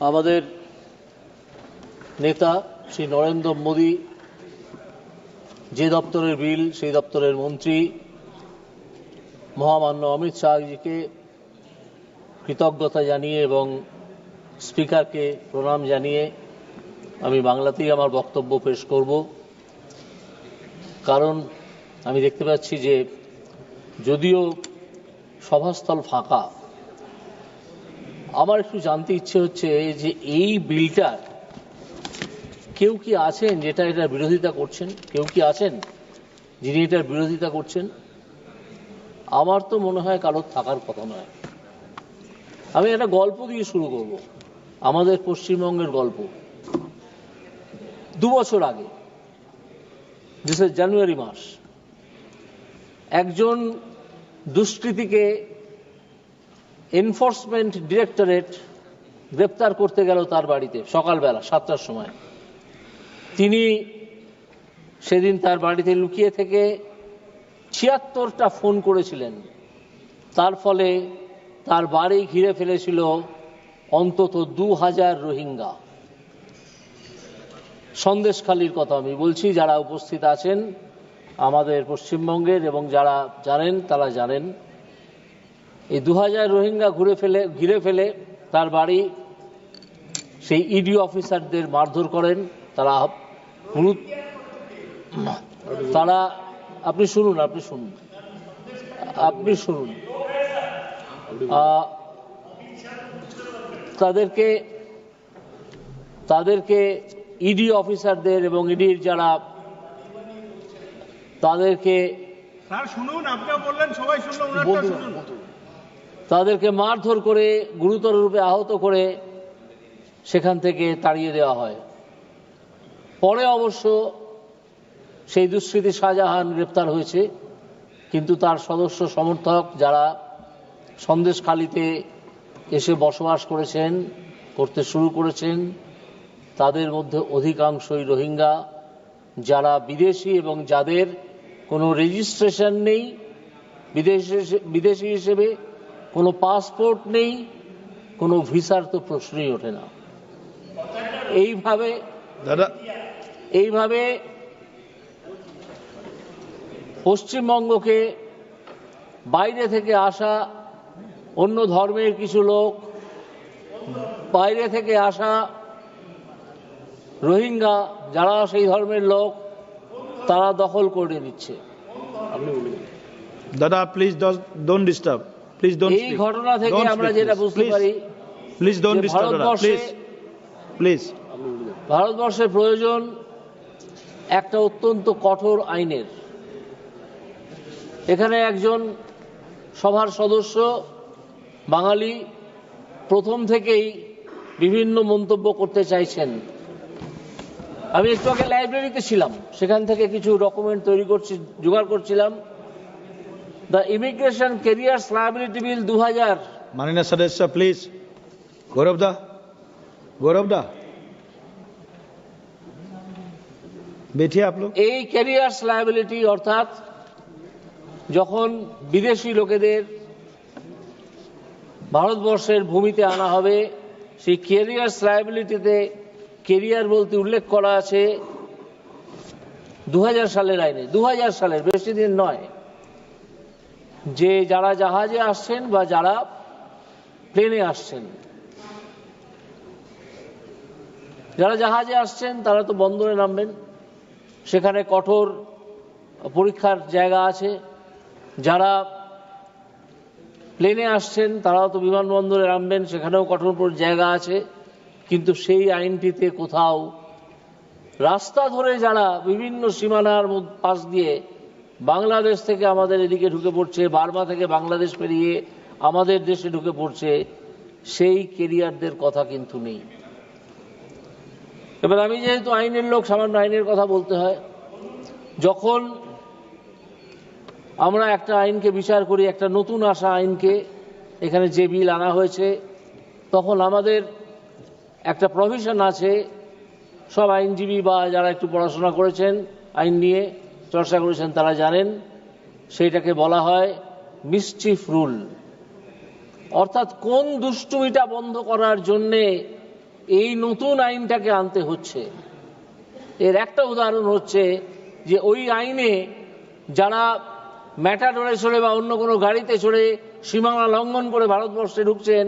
আমাদের নেতা শ্রী নরেন্দ্র মোদী, যে দপ্তরের বিল, সেই দপ্তরের মন্ত্রী মহামান্য অমিত শাহজিকে কৃতজ্ঞতা জানিয়ে এবং স্পিকারকে প্রণাম জানিয়ে আমি বাংলাতেই আমার বক্তব্য পেশ করব। কারণ আমি দেখতে পাচ্ছি যে যদিও সভাস্থল ফাঁকা আমার একটু জানতে ইচ্ছে হচ্ছে যে এই বিলটার কেউ কি আছেন যেটা এটার বিরোধিতা করছেন? কেউ কি আছেন যিনি এটার বিরোধিতা করছেন? আমার তো মনে হয় কারোর থাকার কথা নয়। আমি একটা গল্প দিয়ে শুরু করব। আমাদের পশ্চিমবঙ্গের গল্প। দু বছর আগে জানুয়ারি মাস একজন দুষ্কৃতীকে এনফোর্সমেন্ট ডিরেক্টরেট গ্রেপ্তার করতে গেল তার বাড়িতে সকালবেলা সাতটার সময়। তিনি সেদিন তার বাড়িতে লুকিয়ে থেকে ছিয়াত্তরটা ফোন করেছিলেন। তার ফলে তার বাড়ি ঘিরে ফেলেছিল অন্তত দু হাজার রোহিঙ্গা। সন্দেশখালির কথা আমি বলছি, যারা উপস্থিত আছেন আমাদের পশ্চিমবঙ্গের এবং যারা জানেন তারা জানেন। এই দু হাজার রোহিঙ্গা ঘুরে ফেলে ঘিরে ফেলে তার বাড়ি সেই ইডি অফিসারদের মারধর করেন তারা তারা আপনি শুনুন আপনি শুনুন। আপনি শুনুন। তাদেরকে তাদেরকে ইডি অফিসারদের এবং ইডির যারা তাদেরকে স্যার শুনুন আপনিও বললেন সবাই শুনুন। তাদেরকে মারধর করে, গুরুতর রূপে আহত করে সেখান থেকে তাড়িয়ে দেওয়া হয়। পরে অবশ্য সেই দুষ্কৃতী শাহজাহান গ্রেপ্তার হয়েছে, কিন্তু তার সদস্য সমর্থক যারা সন্দেশখালিতে এসে বসবাস করেছেন, করতে শুরু করেছেন, তাদের মধ্যে অধিকাংশই রোহিঙ্গা। যারা বিদেশি এবং যাদের কোনো রেজিস্ট্রেশন নেই, বিদেশি বিদেশি হিসেবে কোনো পাসপোর্ট নেই কোনো ভিসার তো প্রশ্নই ওঠে না। এইভাবে দাদা। এইভাবে পশ্চিমবঙ্গকে বাইরে থেকে আসা অন্য ধর্মের কিছু লোক বাইরে থেকে আসা রোহিঙ্গা যারা সেই ধর্মের লোক তারা দখল করে নিচ্ছে। দাদা please don't disturb please don't এই ঘটনা থেকে আমরা যেটা বুঝতে পারি please don't disturb please please ভারতবর্ষের প্রয়োজন একটা অত্যন্ত কঠোর আইনের। এখানে একজন সভার সদস্য বাঙালি প্রথম থেকেই বিভিন্ন মন্তব্য করতে চাইছেন। আমি একটু আগে লাইব্রেরিতে ছিলাম সেখান থেকে কিছু ডকুমেন্ট তৈরি করছি জোগাড় করছিলাম। The Immigration Careers Liability Bill 2000. Manina please. আপলো এই ক্যারিয়ার্স অর্থাৎ যখন বিদেশি লোকেদের ভারতবর্ষের ভূমিতে আনা হবে সেই ক্যারিয়ার্স লায়াবিলিটিতে কেরিয়ার বলতে উল্লেখ করা আছে দু হাজার সালের আইনে দু হাজার সালের বেশি দিন নয় যে যারা জাহাজে আসছেন বা যারা প্লেনে আসছেন। যারা জাহাজে আসছেন, তারা তো বন্দরে নামবেন। সেখানে কঠোর পরীক্ষার জায়গা আছে। যারা প্লেনে আসছেন, তারাও তো বিমানবন্দরে নামবেন, সেখানেও কঠোর জায়গা আছে। কিন্তু সেই আইনটিতে কোথাও রাস্তা ধরে যারা বিভিন্ন সীমানার পাশ দিয়ে বাংলাদেশ থেকে আমাদের এদিকে ঢুকে পড়ছে, বার্মা থেকে বাংলাদেশ পেরিয়ে আমাদের দেশে ঢুকে পড়ছে, সেই কেরিয়ারদের কথা কিন্তু নেই। এবার আমি যেহেতু আইনের লোক, সামান্য আইনের কথা বলতে হয়, যখন আমরা একটা আইনকে বিচার করি, একটা নতুন আসা আইনকে, এখানে যে বিল আনা হয়েছে, তখন আমাদের একটা প্রভিশন আছে, সব আইনজীবী বা যারা একটু পড়াশোনা করেছেন আইন নিয়ে চর্চা করেছেন তারা জানেন, সেইটাকে বলা হয় মিসচিফ রুল অর্থাৎ কোন দুষ্টুমিটা বন্ধ করার জন্যে এই নতুন আইনটাকে আনতে হচ্ছে? এর একটা উদাহরণ হচ্ছে যে ওই আইনে যারা ম্যাটাডোরে চড়ে বা অন্য কোনো গাড়িতে চড়ে সীমানা লঙ্ঘন করে ভারতবর্ষে ঢুকছেন,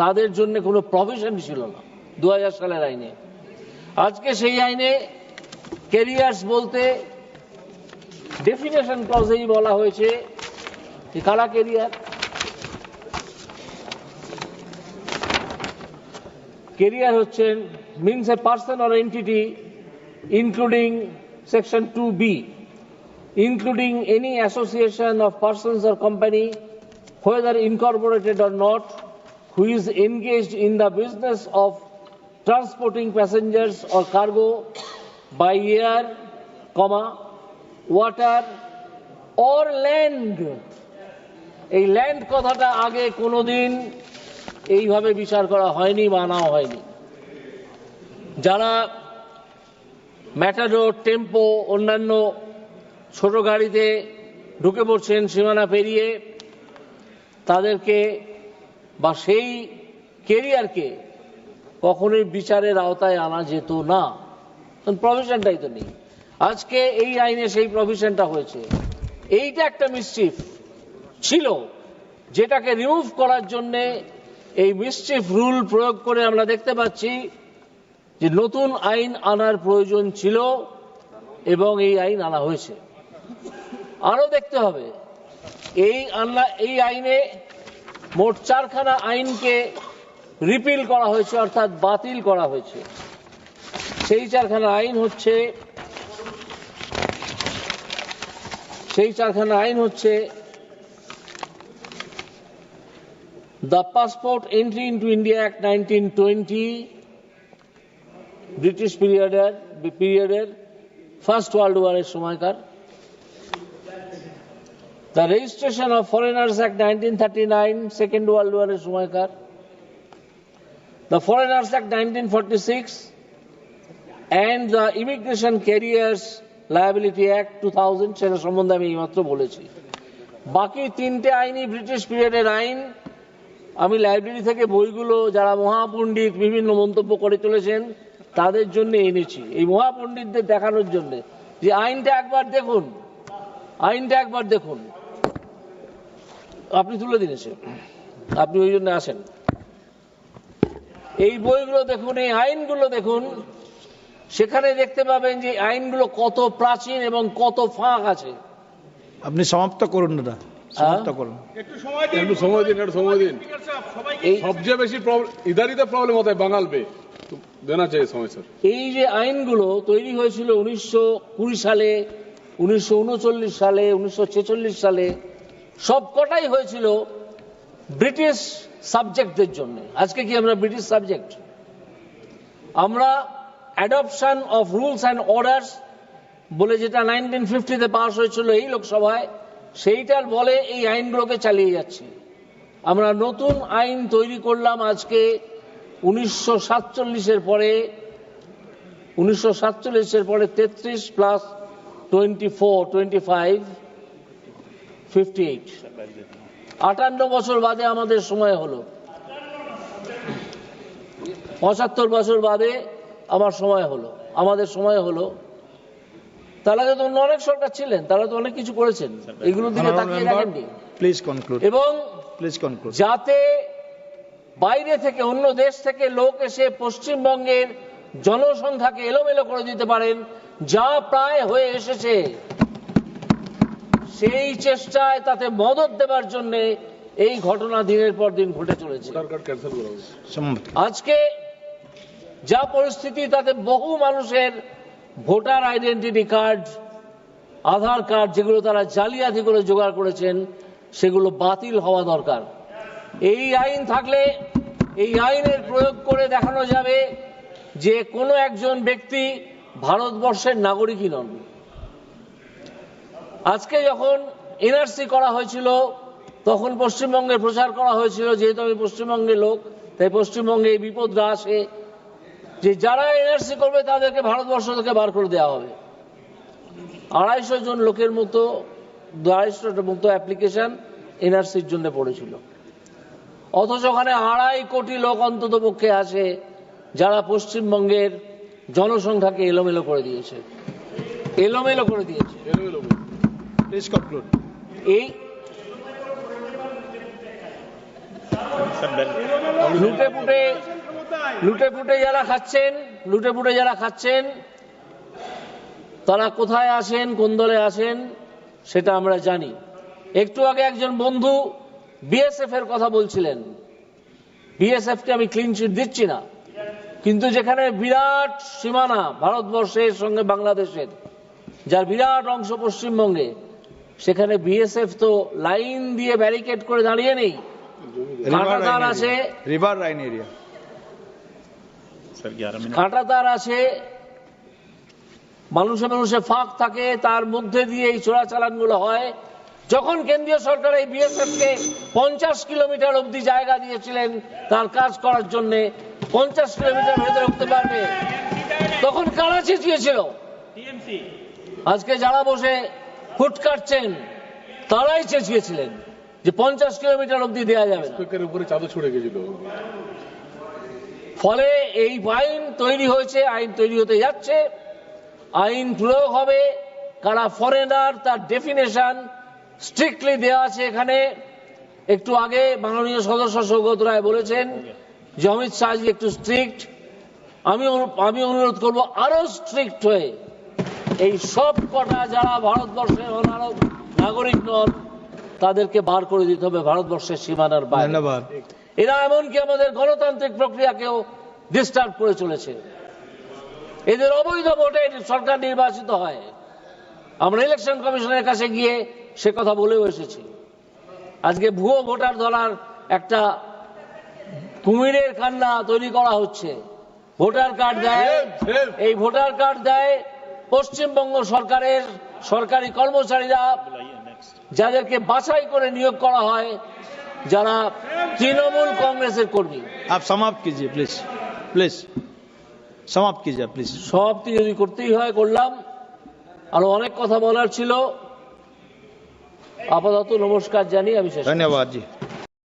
তাদের জন্য কোনো প্রভিশন ছিল না দু হাজার সালের আইনে। আজকে সেই আইনে ক্যারিয়ার্স বলতে ডেফিনেশন ক্লজেই বলা হয়েছে যে কারা কেরিয়ার কেরিয়ার হচ্ছেন means a person or entity including section two B including any association of persons or company, whether incorporated or not, who is engaged in the business of transporting passengers or cargo by air, comma, water or land. এই land কথাটা আগে কোনোদিন এইভাবে বিচার করা হয়নি বা আনাও হয়নি। যারা ম্যাটাডোর টেম্পো অন্যান্য ছোট গাড়িতে ঢুকে পড়ছেন, সীমানা পেরিয়ে, তাদেরকে বা সেই কেরিয়ারকে কখনোই বিচারের আওতায় আনা যেত না। প্রভিশনটাই তো নেই। আজকে এই আইনে সেই প্রভিশনটা হয়েছে। এইটা একটা মিসচিফ ছিল, যেটাকে রিমুভ করার জন্য এই মিসচিফ রুল প্রয়োগ করে আমরা দেখতে পাচ্ছি যে নতুন আইন আনার প্রয়োজন ছিল এবং এই আইন আনা হয়েছে। আরও দেখতে হবে, এই আনলা, এই আইনে মোট চারখানা আইনকে রিপিল করা হয়েছে, অর্থাৎ বাতিল করা হয়েছে। সেই চারখানা আইন হচ্ছে সেই চারখানা আইন হচ্ছে the passport entry into India act nineteen twenty British পিরিয়ডের পিরিয়ডের ফার্স্ট ওয়ার্ল্ড ওয়ারের সময়কার। The Registration of Foreigners Act 1939, Second World War এর সময়কার। The Foreigners Act 1946 the the Immigration Carriers Liability Act 2000 সেটা সম্বন্ধে আমি এইমাত্র বলেছি। বাকি তিনটে আইনই ব্রিটিশ পিরিয়ডের আইন, আমি লাইব্রেরি থেকে বইগুলো যারা মহাপণ্ডিত বিভিন্ন মন্তব্য করে চলেছেন, তাদের জন্য এনেছি। এই মহাপণ্ডিতদের দেখানোর জন্য। যে আইনটা একবার দেখুন, আইনটা একবার দেখুন। আপনি তুলে দিন এসে। আপনি ওই জন্য আসেন। এই বইগুলো দেখুন, এই আইনগুলো দেখুন সেখানে দেখতে পাবেন যে আইনগুলো কত প্রাচীন এবং কত ফাঁক আছে। আপনি সমাপ্ত করুন না সমাপ্ত হ্যাঁ? করুন। একটু সময় সবচেয়ে বেশি ইদারিতে প্রবলেম হতে বাঙাল পে এই যে আইনগুলো তৈরি হয়েছিল উনিশশো কুড়ি সালে উনিশশো উনচল্লিশ সালে উনিশশো ছেচল্লিশ সালে সবকটাই হয়েছিল ব্রিটিশ সাবজেক্টদের জন্য। আজকে কি আমরা ব্রিটিশ সাবজেক্ট আমরা adoption of rules and orders বলে যেটা নাইনটিন ফিফটিতে পাশ হয়েছিল এই লোকসভায়, সেইটার বলে এই আইনগুলোকে চালিয়ে যাচ্ছি। আমরা নতুন আইন তৈরি করলাম আজকে উনিশশো সাতচল্লিশের পরে, উনিশশো সাতচল্লিশের পরে তেত্রিশ plus twenty four twenty five fifty eight আটান্ন বছর বাদে আমাদের সময় হলো। পঁচাত্তর বছর বাদে আমার সময় হলো আমাদের সময় হলো। তার আগে তো অন্য অনেক সরকার ছিলেন তারা তো অনেক কিছু করেছেন। এগুলোর দিকে তাকিয়ে দেখেননি প্লিজ কনক্লুড এবং প্লিজ কনক্লুড যাতে বাইরে থেকে অন্য দেশ থেকে লোক এসে পশ্চিমবঙ্গের জনসংখ্যাকে এলোমেলো করে দিতে পারেন যা প্রায় হয়ে এসেছে। সেই চেষ্টায় তাতে মদত দেবার জন্য এই ঘটনা দিনের পর দিন ঘটে চলেছে। আজকে যা পরিস্থিতি, তাতে বহু মানুষের voter identity card, Aadhaar card যেগুলো তারা জালিয়াতি করে জোগাড় করেছেন, সেগুলো বাতিল হওয়া দরকার। এই আইন থাকলে, এই আইনের প্রয়োগ করে দেখানো যাবে যে কোনো একজন ব্যক্তি ভারতবর্ষের নাগরিকই নন। আজকে যখন এনআরসি করা হয়েছিল, তখন পশ্চিমবঙ্গে প্রচার করা হয়েছিল, যেহেতু আমি পশ্চিমবঙ্গের লোক, তাই পশ্চিমবঙ্গে এই বিপদটা আসে। যে যারা এনআরসি করবে তাদেরকে ভারতবর্ষ থেকে বার করে দেওয়া হবে। আড়াইশো জন লোকের মতো আড়াইশোটার মতো অ্যাপ্লিকেশন এনআরসির জন্য পড়েছিল। অথচ ওখানে আড়াই কোটি লোক অন্তত পক্ষে আছে যারা পশ্চিমবঙ্গের জনসংখ্যাকে এলোমেলো করে দিয়েছে। এলোমেলো করে দিয়েছে. এই লুটে পুটে লুটে পুটে যারা খাচ্ছেন লুটে পুটে যারা খাচ্ছেন তারা কোথায় আসেন কোন দলে আসেন সেটা আমরা জানি একটু আগে একজন বন্ধু বিএসএফ এর কথা বলছিলেন বিএসএফ কে আমি ক্লিন চিট দিচ্ছি না কিন্তু যেখানে বিরাট সীমানা ভারতবর্ষের সঙ্গে বাংলাদেশের যার বিরাট অংশ পশ্চিমবঙ্গে সেখানে বিএসএফ তো লাইন দিয়ে ব্যারিকেড করে দাঁড়িয়ে নেই আছে. River Rhine area. কাঁটাতার আছে মানুষে মানুষে ফাঁক থাকে তার মধ্যে দিয়ে এই চোরাচালানগুলো হয়। যখন কেন্দ্রীয় সরকার এই বিএসএফ কে পঞ্চাশ কিলোমিটার অবধি জায়গা দিয়েছিলেন তার কাজ করার জন্য পঞ্চাশ কিলোমিটার ভেতরে উঠতে পারবে। তখন কারা চেঁচিয়েছিল আজকে যারা বসে ফুট কাটছেন তারাই চেঁচিয়েছিলেন যে পঞ্চাশ কিলোমিটার অব্দি দেওয়া যাবে না। উপরে চাদর ছড়ে গেছিল। ফলে এই আইন তৈরি হয়েছে, আইন তৈরি হতে যাচ্ছে। আইন প্রয়োগ হবে, কারা ফরেনার তার ডেফিনেশন স্ট্রিক্টলি দেওয়া আছে এখানে। একটু আগে মাননীয় সদস্য সৌগত রায় বলেছেন যে অমিত শাহজি একটু স্ট্রিক্ট আমি আমি অনুরোধ করব আরও স্ট্রিক্ট হয়ে। এই সব কটা যারা ভারতবর্ষের অনারব নাগরিক নন, তাদেরকে বার করে দিতে হবে ভারতবর্ষের সীমানার বাইরে। ধন্যবাদ। এরা এমনকি আমাদের গণতান্ত্রিক প্রক্রিয়াকেও ডিস্টার্ব করে চলেছে। এদের অবৈধ ভোটে সরকার নির্বাচিত হয়। আমরা ইলেকশন কমিশনের কাছে গিয়ে সে কথা বলেও এসেছি। আজকে ভুয়ো ভোটার ধরার একটা কুমিরের কান্না তৈরি করা হচ্ছে। ভোটার কার্ড দেয় এই ভোটার কার্ড দেয় পশ্চিমবঙ্গ সরকারের সরকারি কর্মচারীরা যাদেরকে বাছাই করে নিয়োগ করা হয় যারা তৃণমূল কংগ্রেসের কর্মী। আপ সমাপ্ত কিজিয়ে প্লিজ প্লিজ সমাপ্ত কিজিয়ে প্লিজ সমাপ্তি যদি করতেই হয় করলাম। আর অনেক কথা বলার ছিল। আপাতত নমস্কার জানি আমি ধন্যবাদ জি।